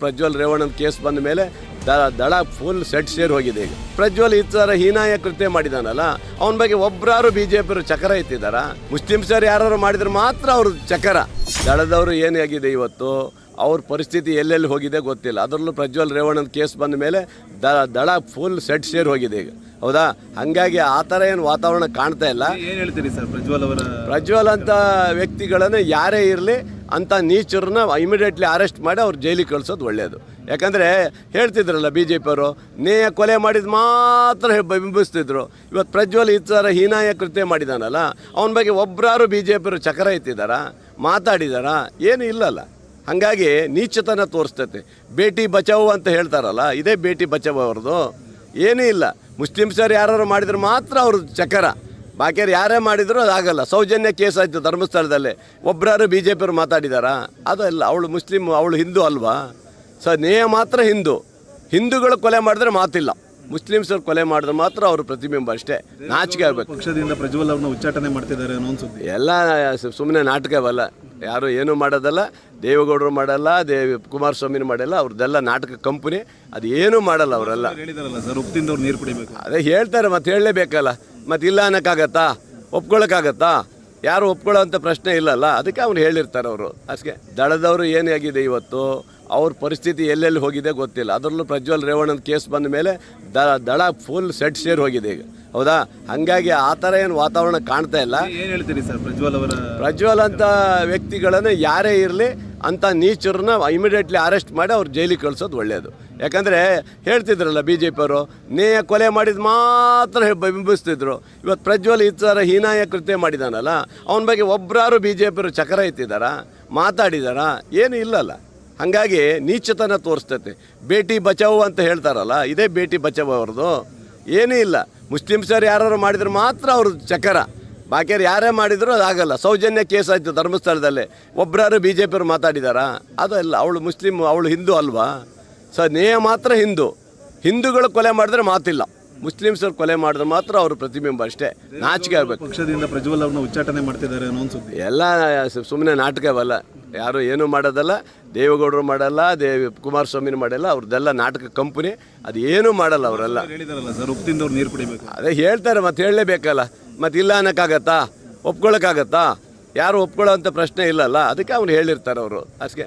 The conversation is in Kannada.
ಪ್ರಜ್ವಲ್ ರೇವಣ್ಣನ ಕೇಸ್ ಬಂದ ಮೇಲೆ ದಳ ದಳ ಫುಲ್ ಸೆಟ್ ಸೇರಿ ಹೋಗಿದೆ ಈಗ. ಪ್ರಜ್ವಲ್ ಈ ಥರ ಹೀನಾಯ ಕೃತ್ಯ ಮಾಡಿದಾನಲ್ಲ ಅವನ ಬಗ್ಗೆ ಒಬ್ರಾರು ಬಿ ಜೆ ಪಿಯವರು ಚಕರ ಎತ್ತಿದಾರ? ಮುಸ್ಲಿಮ್ಸರು ಯಾರು ಮಾಡಿದ್ರೆ ಮಾತ್ರ ಅವರು ಚಕರ. ದಳದವರು ಏನಾಗಿದೆ ಇವತ್ತು? ಅವ್ರ ಪರಿಸ್ಥಿತಿ ಎಲ್ಲೆಲ್ಲಿ ಹೋಗಿದೆ ಗೊತ್ತಿಲ್ಲ. ಅದರಲ್ಲೂ ಪ್ರಜ್ವಲ್ ರೇವಣ್ಣನ ಕೇಸ್ ಬಂದ ಮೇಲೆ ದ ದಳ ಫುಲ್ ಸೆಟ್ ಸೇರಿ ಹೋಗಿದೆ ಈಗ. ಹೌದಾ? ಹಂಗಾಗಿ ಆ ಥರ ಏನು ವಾತಾವರಣ ಕಾಣ್ತಾ ಇಲ್ಲ. ಏನು ಹೇಳ್ತೀರಿ ಸರ್ ಪ್ರಜ್ವಲ್ ಅವರ ಪ್ರಜ್ವಲ್ ಅಂತ ವ್ಯಕ್ತಿಗಳನ್ನು ಯಾರೇ ಇರಲಿ ಅಂಥ ನೀಚರನ್ನ ಇಮಿಡಿಯೇಟ್ಲಿ ಅರೆಸ್ಟ್ ಮಾಡಿ ಅವ್ರು ಜೈಲಿಗೆ ಕಳಿಸೋದು ಒಳ್ಳೆಯದು ಯಾಕಂದರೆ ಹೇಳ್ತಿದ್ರಲ್ಲ ಬಿ ಜೆ ಪಿಯವರು ನೇಯ ಕೊಲೆ ಮಾಡಿದ ಮಾತ್ರ ಬಿಂಬಿಸ್ತಿದ್ರು. ಇವತ್ತು ಪ್ರಜ್ವಲ್ ಈ ಹೀನಾಯ ಕೃತ್ಯ ಮಾಡಿದಾನಲ್ಲ, ಅವನ ಬಗ್ಗೆ ಒಬ್ಬರಾರು ಬಿ ಜೆ ಪಿಯವರು ಚಕರ ಎತ್ತಿದಾರ, ಮಾತಾಡಿದಾರ, ಏನು ಇಲ್ಲಲ್ಲ. ಹಾಗಾಗಿ ನೀಚತನ ತೋರಿಸ್ತೈತೆ. ಭೇಟಿ ಬಚಾವು ಅಂತ ಹೇಳ್ತಾರಲ್ಲ, ಇದೇ ಭೇಟಿ ಬಚಾವು ಅವ್ರದ್ದು ಏನೂ ಇಲ್ಲ. ಮುಸ್ಲಿಮ್ಸರು ಯಾರು ಮಾಡಿದ್ರೆ ಮಾತ್ರ ಅವ್ರದ್ದು ಚಕರ. ಬಾಕಿಯವ್ರು ಯಾರೇ ಮಾಡಿದರೂ ಅದಾಗಲ್ಲ. ಸೌಜನ್ಯ ಕೇಸ್ ಆಯಿತು ಧರ್ಮಸ್ಥಳದಲ್ಲಿ. ಒಬ್ಬರಾರು ಬಿ ಜೆ ಪಿಯವ್ರು ಮಾತಾಡಿದಾರಾ? ಅದು ಅಲ್ಲ ಅವಳು ಮುಸ್ಲಿಮ್ ಅವಳು ಹಿಂದೂ ಅಲ್ವಾ? ಸೊ ನೇಹ ಮಾತ್ರ ಹಿಂದೂ. ಹಿಂದೂಗಳು ಕೊಲೆ ಮಾಡಿದ್ರೆ ಮಾತಿಲ್ಲ. ಮುಸ್ಲಿಮ್ಸರು ಕೊಲೆ ಮಾಡಿದ್ರೆ ಮಾತ್ರ ಅವರು ಪ್ರತಿಬಿಂಬ ಅಷ್ಟೇ. ನಾಚಿಕೆ ಆಗಬೇಕು. ಪಕ್ಷದಿಂದ ಪ್ರಜ್ವಲ್ ಅವ್ರನ್ನ ಉಚ್ಚಾಟನೆ ಮಾಡ್ತಿದ್ದಾರೆ ಅನ್ನೋ ಒಂದು ಸುದ್ದಿ ಎಲ್ಲ ಸುಮ್ಮನೆ ನಾಟಕವಲ್ಲ ಯಾರು ಏನೂ ಮಾಡೋದಲ್ಲ ದೇವೇಗೌಡರು ಮಾಡಲ್ಲ ದೇವಿ ಕುಮಾರಸ್ವಾಮಿನೂ ಮಾಡಲ್ಲ ಅವ್ರದ್ದೆಲ್ಲ ನಾಟಕ ಕಂಪನಿ ಅದು ಏನೂ ಮಾಡಲ್ಲ ಅವರೆಲ್ಲ. ಹೇಳಿದಾರಲ್ಲ ಸರ್ ಉಪ್ಪಿಂದ ಅವ್ರು ನೀರು ಕುಡಿಬೇಕು ಅದೇ ಹೇಳ್ತಾರೆ ಮತ್ತೆ ಹೇಳಲೇಬೇಕಲ್ಲ. ಮತ್ತೆ ಇಲ್ಲ ಅನ್ನೋಕ್ಕಾಗತ್ತಾ? ಒಪ್ಕೊಳ್ಳೋಕ್ಕಾಗತ್ತಾ ಯಾರು ಒಪ್ಕೊಳ್ಳೋಂಥ ಪ್ರಶ್ನೆ ಇಲ್ಲಲ್ಲ? ಅದಕ್ಕೆ ಅವ್ನು ಹೇಳಿರ್ತಾರೆ ಅವರು. ಅಷ್ಟೇ. ದಳದವರು ಏನಾಗಿದೆ ಇವತ್ತು? ಅವ್ರ ಪರಿಸ್ಥಿತಿ ಎಲ್ಲೆಲ್ಲಿ ಹೋಗಿದೆ ಗೊತ್ತಿಲ್ಲ. ಅದರಲ್ಲೂ ಪ್ರಜ್ವಲ್ ರೇವಣ್ಣನ ಕೇಸ್ ಬಂದ ಮೇಲೆ ದ ದಳ ಫುಲ್ ಸೆಟ್ ಸೇರಿ ಹೋಗಿದೆ ಈಗ. ಹೌದಾ? ಹಾಗಾಗಿ ಆ ಥರ ಏನು ವಾತಾವರಣ ಕಾಣ್ತಾ ಇಲ್ಲ. ಏನು ಹೇಳ್ತೀರಿ ಸರ್ ಪ್ರಜ್ವಲ್ ಅವರ ಪ್ರಜ್ವಲ್ ಅಂತ ವ್ಯಕ್ತಿಗಳನ್ನು ಯಾರೇ ಇರಲಿ ಅಂಥ ನೀಚರನ್ನ ಇಮಿಡಿಯೇಟ್ಲಿ ಅರೆಸ್ಟ್ ಮಾಡಿ ಅವ್ರು ಜೈಲಿಗೆ ಕಳ್ಸೋದು ಒಳ್ಳೆಯದು ಯಾಕಂದರೆ ಹೇಳ್ತಿದ್ರಲ್ಲ ಬಿ ಜೆ ಪಿಯವರು ನೇಯ ಕೊಲೆ ಮಾಡಿದ ಮಾತ್ರ ಬಿಂಬಿಸ್ತಿದ್ರು. ಇವತ್ತು ಪ್ರಜ್ವಲ್ ಈ ಥರ ಹೀನಾಯ ಕೃತ್ಯ ಮಾಡಿದಾನಲ್ಲ, ಅವನ ಬಗ್ಗೆ ಒಬ್ಬರಾರು ಬಿ ಜೆ ಪಿಯವರು ಚಕರ ಎತ್ತಿದಾರ? ಮಾತಾಡಿದಾರಾ? ಏನು ಇಲ್ಲಲ್ಲ. ಹಾಗಾಗಿ ನೀಚತನ ತೋರಿಸ್ತೈತೆ. ಭೇಟಿ ಬಚಾವು ಅಂತ ಹೇಳ್ತಾರಲ್ಲ, ಇದೇ ಭೇಟಿ ಬಚಾವು ಅವ್ರದ್ದು ಏನೂ ಇಲ್ಲ. ಮುಸ್ಲಿಮ್ಸರು ಯಾರು ಮಾಡಿದ್ರೆ ಮಾತ್ರ ಅವ್ರದ್ದು ಚಕರ. ಬಾಕಿಯವ್ರು ಯಾರೇ ಮಾಡಿದ್ರು ಅದಾಗಲ್ಲ. ಸೌಜನ್ಯ ಕೇಸ್ ಆಯಿತು ಧರ್ಮಸ್ಥಳದಲ್ಲಿ. ಒಬ್ಬರಾರು ಬಿ ಜೆ ಪಿಯವ್ರು ಮಾತಾಡಿದಾರಾ? ಅದು ಅಲ್ಲ ಅವಳು ಮುಸ್ಲಿಮ್ ಅವಳು ಹಿಂದೂ ಅಲ್ವಾ? ಸೊ ನೇಯ ಮಾತ್ರ ಹಿಂದೂ. ಹಿಂದೂಗಳು ಕೊಲೆ ಮಾಡಿದ್ರೆ ಮಾತಿಲ್ಲ. ಮುಸ್ಲಿಮ್ಸರು ಕೊಲೆ ಮಾಡಿದ್ರೆ ಮಾತ್ರ ಅವರು ಪ್ರತಿಬಿಂಬ ಅಷ್ಟೇ. ನಾಚಿಕೆ ಆಗಬೇಕು. ಪಕ್ಷದಿಂದ ಪ್ರಜ್ವಲ್ ಅವ್ರನ್ನ ಉಚ್ಚಾಟನೆ ಮಾಡ್ತಿದ್ದಾರೆ ಅನ್ನೋ ಒಂದು ಸುದ್ದಿ ಎಲ್ಲ ಸುಮ್ಮನೆ ನಾಟಕವಲ್ಲ. ಯಾರು ಏನೂ ಮಾಡೋದಲ್ಲ ದೇವೇಗೌಡರು ಮಾಡಲ್ಲ ದೇವಿ ಕುಮಾರಸ್ವಾಮಿನೂ ಮಾಡಲ್ಲ ಅವ್ರದ್ದೆಲ್ಲ ನಾಟಕ ಕಂಪನಿ. ಅದು ಏನೂ ಮಾಡಲ್ಲ ಅವರೆಲ್ಲ. ಹೇಳಿದಾರಲ್ಲ ಸರ್ ಉಪ್ಪಿಂದ ಅವ್ರು ನೀರು ಕುಡಿಬೇಕು ಅದೇ ಹೇಳ್ತಾರೆ ಮತ್ತೆ ಹೇಳಲೇಬೇಕಲ್ಲ. ಮತ್ತೆ ಇಲ್ಲ ಅನ್ನೋಕ್ಕಾಗತ್ತಾ? ಒಪ್ಕೊಳ್ಳೋಕ್ಕಾಗತ್ತಾ ಯಾರು ಒಪ್ಕೊಳ್ಳೋಂಥ ಪ್ರಶ್ನೆ ಇಲ್ಲಲ್ಲ ಅದಕ್ಕೆ ಅವ್ರು ಹೇಳಿರ್ತಾರೆ ಅವರು. ಅಷ್ಟೇ.